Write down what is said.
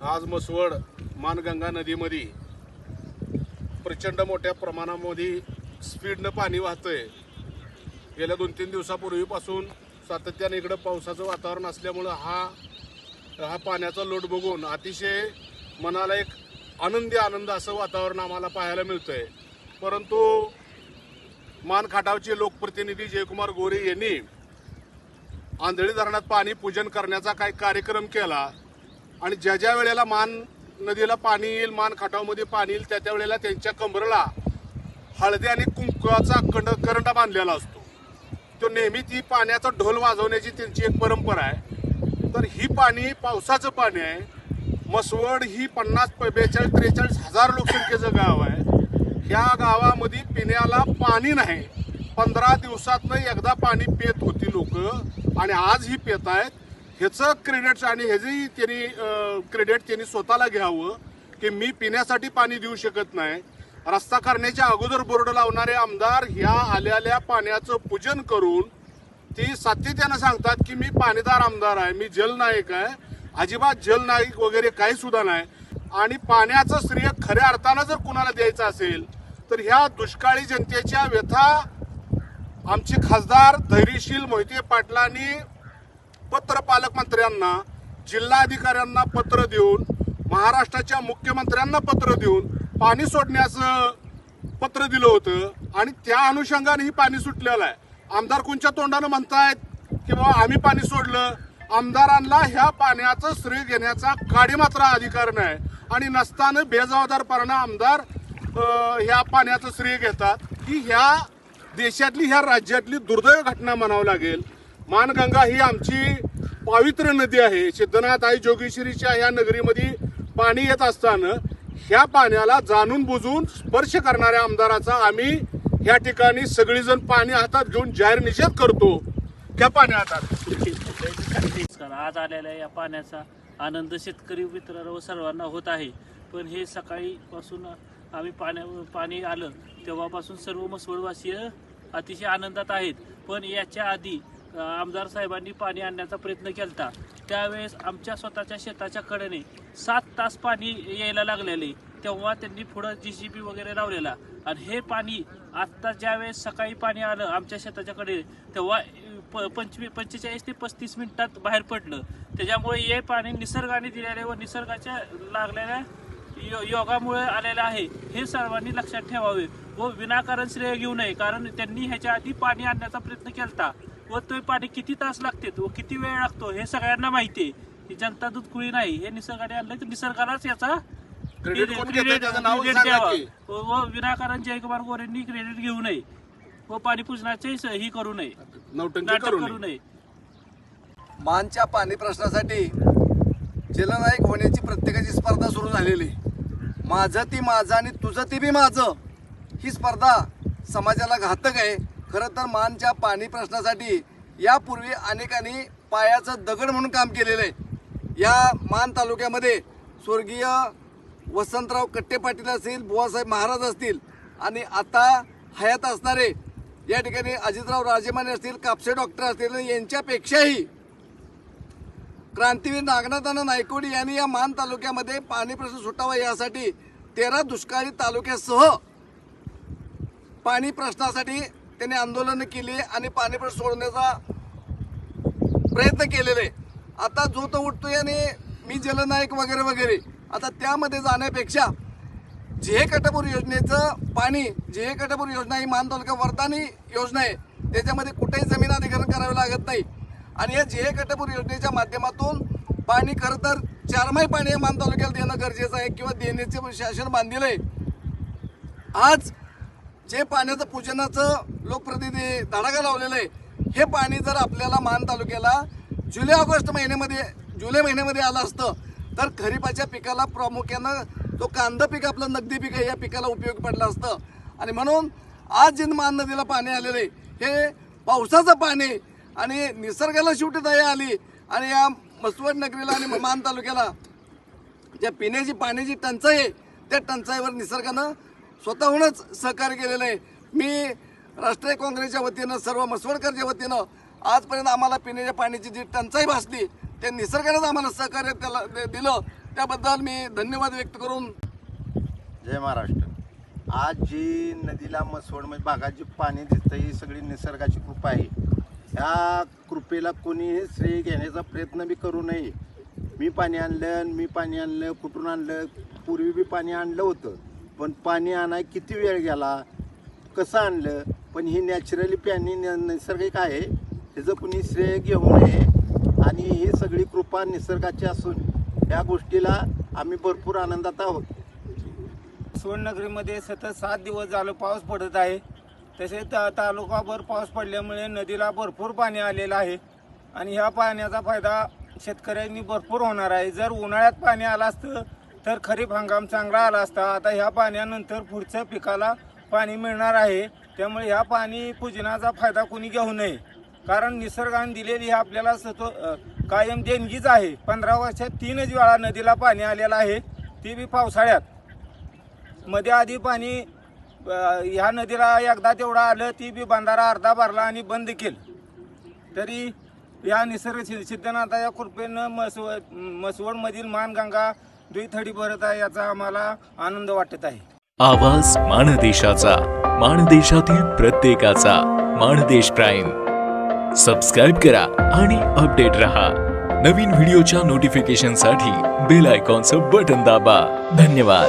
आज मसवड मानगंगा नदीमध्ये प्रचंड मोठ्या प्रमाणामध्ये स्पीडनं पाणी वाहतंय. गेल्या दोन तीन दिवसापूर्वीपासून सातत्याने इकडं पावसाचं वातावरण असल्यामुळं हा हा पाण्याचा लोट बघून अतिशय मनाला एक आनंदी आनंद असं वातावरण आम्हाला पाहायला मिळतंय. परंतु मान खाटावचे लोकप्रतिनिधी जयकुमार गोरे यांनी आंधळी धरणात पाणी पूजन करण्याचा काही कार्यक्रम केला. आणि ज्या ज्या वेळेला मान नदीला पाणी येईल मान खाटावमध्ये पाणी येईल त्या त्या वेळेला त्यांच्या कमरेला हळदी आणि कुंकवाचा कंड करंडा बांधलेला असतो. तो नेहमी ती पाण्याचा ढोल वाजवण्याची त्यांची एक परंपरा आहे. तर ही पाणी पावसाचं पाणी आहे. मसवड ही पन्नास बेचाळीस त्रेचाळीस हजार लोकसंख्येचं गाव आहे. ह्या गावामध्ये पिण्याला पाणी नाही. पंधरा दिवसातनं एकदा पाणी पेत होती लोक आणि आज ही पेत आहेत. ह्याचं क्रेडिट आणि ह्याची त्यांनी क्रेडिट त्यांनी स्वतःला घ्यावं की मी पिण्यासाठी पाणी देऊ शकत नाही. रस्ता करण्याच्या अगोदर बोर्ड लावणारे आमदार ह्या आलेल्या पाण्याचं पूजन करून ती सातत्यानं सांगतात की मी पाणीदार आमदार आहे मी जलनायक आहे. अजिबात जलनायक वगैरे काही सुद्धा नाही. आणि पाण्याचं श्रेय खऱ्या अर्थानं जर कुणाला द्यायचं असेल तर ह्या दुष्काळी जनतेच्या व्यथा आमचे खासदार धैर्यशील मोहिते पाटलांनी पत्र पालकमंत्र्यांना जिल्हाधिकाऱ्यांना पत्र देऊन महाराष्ट्राच्या मुख्यमंत्र्यांना पत्र देऊन पाणी सोडण्याचं पत्र दिलं होतं आणि त्या अनुषंगाने ही पाणी सुटलेलं आहे. आमदार कोणच्या तोंडानं म्हणतायत की बाबा आम्ही पाणी सोडलं आमदारांना ह्या पाण्याचं श्रेय घेण्याचा काडीमात्र अधिकार नाही आणि नसताना बेजबाबदारपणानं आमदार ह्या पाण्याचं श्रेय घेतात. की ह्या देशातली ह्या राज्यातली दुर्दैव घटना म्हणावं लागेल. मानगंगा ही आमची पवित्र नदी आहे. सिद्धनाथ आई जोगेश्वरीच्या ह्या नगरीमध्ये पाणी येत असताना ह्या पाण्याला जाणून बुजून स्पर्श करणाऱ्या आमदाराचा आम्ही ह्या ठिकाणी सगळीजण पाणी हातात घेऊन जाहीर निषेध करतो. त्या पाणी हातात. आज आलेल्या या पाण्याचा आनंद शेतकरी मित्र व सर्वांना होत आहे. पण हे सकाळीपासून आम्ही पाण्या पाणी आलं तेव्हापासून सर्व मसवडवासीय अतिशय आनंदात आहेत. पण याच्या आधी आमदार साहेबांनी पाणी आणण्याचा प्रयत्न केला त्यावेळेस आमच्या स्वतःच्या शेताच्या कडेने सात तास पाणी यायला लागलेले. तेव्हा त्यांनी पुढं जी सी पी वगैरे लावलेला. आणि हे पाणी आत्ता ज्यावेळेस सकाळी पाणी आलं आमच्या शेताच्याकडे तेव्हा प पंचवी पंचेचाळीस ते पस्तीस मिनिटात बाहेर पडलं. त्याच्यामुळे हे पाणी निसर्गाने दिलेले व निसर्गाच्या लागलेल्या यो योगामुळे आलेलं आहे. हे सर्वांनी लक्षात ठेवावे व विनाकारण श्रेय घेऊ नये कारण त्यांनी ह्याच्या आधी पाणी आणण्याचा प्रयत्न केला व ते पाणी किती तास लागते व किती वेळ लागतो हे सगळ्यांना माहिती आहे. ही जनता दूध कुळी नाही हे निसर्गाने आणलं तर निसर्गालाच याचा क्रेडिट द्यावा. व विनाकारण जयकुमार गोरेंनी क्रेडिट घेऊ नये. व पाणी पूजनाचे ही करू नये. नौटंकी करू नये. मानच्या पाणी प्रश्नासाठी जलनायक होण्याची प्रत्येकाची स्पर्धा सुरू झालेली. माझं ती माझं आणि तुझं ती बी माझं. ही स्पर्धा समाजाला घातक आहे. खरं तर मानच्या पाणी प्रश्नासाठी यापूर्वी अनेकांनी पायाचं दगड म्हणून काम केलेलं आहे. या मान तालुक्यामध्ये स्वर्गीय वसंतराव कट्टे पाटील असतील बुवासाहेब महाराज असतील आणि आता हयात असणारे या ठिकाणी अजितराव राजेमाने असतील कापसे डॉक्टर असतील यांच्यापेक्षाही क्रांतीवीर नागनाथानं नायकोडी यांनी या मान तालुक्यामध्ये पाणी प्रश्न सुटावा यासाठी तेरा दुष्काळी तालुक्यासह पाणी प्रश्नासाठी त्यांनी आंदोलनं केली आणि पाणीपट सोडण्याचा प्रयत्न केलेले. आता जो तो उठतोय आणि मी जलनायक वगैरे वगैरे आता त्यामध्ये जाण्यापेक्षा जे कटपूर योजनेचं पाणी जे कटपूर योजना ही मान तालुका वरदानी योजना आहे त्याच्यामध्ये कुठेही जमीन अधिग्रहण करावे लागत नाही. आणि या जे कटपूर योजनेच्या माध्यमातून पाणी खरं तर चारमाही पाणी हे मान तालुक्याला देणं गरजेचं आहे किंवा देण्याचे शासन बांधिलं आहे. आज जे पाण्याचं पूजनाचं लोकप्रतिनिधी धडाका लावलेलं आहे हे पाणी जर आपल्याला मान तालुक्याला जुलै ऑगस्ट महिन्यामध्ये जुलै महिन्यामध्ये आलं असतं तर खरीपाच्या पिकाला प्रामुख्यानं तो कांदा पीक आपलं नगदी पीक आहे या पिकाला उपयोग पडलं असतं. आणि म्हणून आज जे मान नदीला पाणी आलेलं आहे हे पावसाचं पाणी आणि निसर्गाला शेवटी दया आली आणि या मसवड नगरीला आणि मान तालुक्याला ज्या पिण्याची पाण्याची टंचाई आहे त्या टंचाईवर निसर्गानं स्वतःहूनच सहकार्य केलेलं आहे. मी राष्ट्रीय काँग्रेसच्या वतीनं सर्व मसवडकरच्या वतीनं आजपर्यंत आम्हाला पिण्याच्या पाण्याची जी टंचाई भासली ते निसर्गानंच आम्हाला सहकार्य त्याला दे- दिलं. त्याबद्दल मी धन्यवाद व्यक्त करून जय महाराष्ट्र. आज जी नदीला मसवड म्हणजे भागात जी पाणी दिसतं ही सगळी निसर्गाची कृपा आहे. ह्या कृपेला कोणीही श्रेय घेण्याचा प्रयत्न बी करू नये. मी पाणी आणलं आणि मी पाणी आणलं कुठून आणलं पूर्वी बी पाणी आणलं होतं. पण पाणी आणाय किती वेळ गेला? कसं आणलं? पण ही नॅचरली पाणी न- नैसर्गिक आहे. त्याचं कुणी श्रेय घेऊ नये. आणि ही सगळी कृपा निसर्गाची असून या गोष्टीला आम्ही भरपूर आनंदात आहोत. सुवर्णनगरीमध्ये सतत सात दिवस झालं पाऊस पडत आहे. तसेच ता तालुकाभर पाऊस पडल्यामुळे नदीला भरपूर पाणी आलेलं आहे. आणि ह्या पाण्याचा फायदा शेतकऱ्यांनी भरपूर होणार आहे. जर उन्हाळ्यात पाणी आलं असतं तर खरीप हंगाम चांगला आला असता आता ह्या पाण्यानंतर पुढच्या पिकाला पाणी मिळणार आहे. त्यामुळे ह्या पाणी पूजनाचा फायदा कोणी घेऊ नये. कारण निसर्गाने दिलेली ही आपल्याला सतो कायम देणगीच आहे. पंधरा वर्षात तीनच वेळा नदीला पाणी आलेलं आहे. ती बी पावसाळ्यात. मध्ये आधी पाणी ह्या नदीला एकदा तेवढा आलं ती बी बंधारा अर्धा भरला आणि बंद केलं. तरी या निसर्ग सिद्धनाथाच्या कृपेनं मसव मसवडमधील मानगंगा द्विथडी भरत आहे याचा आम्हाला आनंद वाटत आहे. आवाज माणदेशाचा माणदेशातील प्रत्येकाचा माणदेश प्राईम. सबस्क्राईब करा आणि अपडेट रहा. नवीन व्हिडिओच्या नोटिफिकेशनसाठी बेल आयकॉनचं बटन दाबा. धन्यवाद.